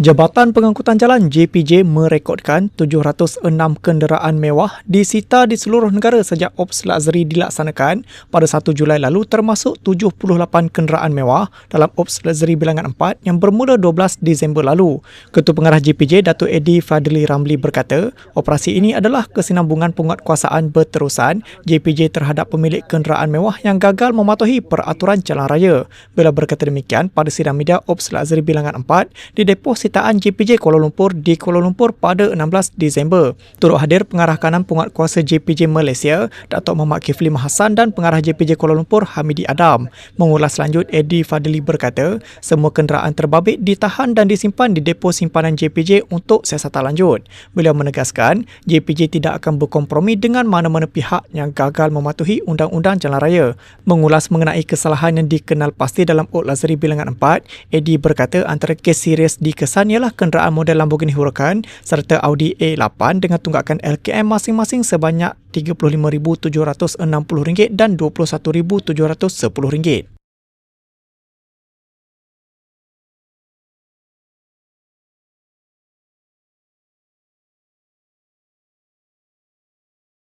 Jabatan Pengangkutan Jalan JPJ merekodkan 706 kenderaan mewah disita di seluruh negara sejak Ops Luxury dilaksanakan pada 1 Julai lalu termasuk 78 kenderaan mewah dalam Ops Luxury bilangan 4 yang bermula 12 Disember lalu. Ketua Pengarah JPJ Datuk Eddie Fadli Ramli berkata, operasi ini adalah kesinambungan penguatkuasaan berterusan JPJ terhadap pemilik kenderaan mewah yang gagal mematuhi peraturan jalan raya. Bila berkata demikian, pada sidang media Ops Luxury bilangan 4 di depo persitaan JPJ Kuala Lumpur di Kuala Lumpur pada 16 Disember. Turut hadir pengarah kanan penguatkuasa JPJ Malaysia, Datuk Muhammad Kifli Mahasan dan pengarah JPJ Kuala Lumpur Hamidi Adam. Mengulas lanjut, Eddie Fadli berkata, semua kenderaan terbabit ditahan dan disimpan di depo simpanan JPJ untuk siasatan lanjut. Beliau menegaskan, JPJ tidak akan berkompromi dengan mana-mana pihak yang gagal mematuhi Undang-Undang Jalan Raya. Mengulas mengenai kesalahan yang dikenal pasti dalam Ot Lazari Bilangan 4, Eddie berkata antara kes serius dikesan kesan ialah kenderaan model Lamborghini Huracan serta Audi A8 dengan tunggakan LKM masing-masing sebanyak RM35,760 dan RM21,710.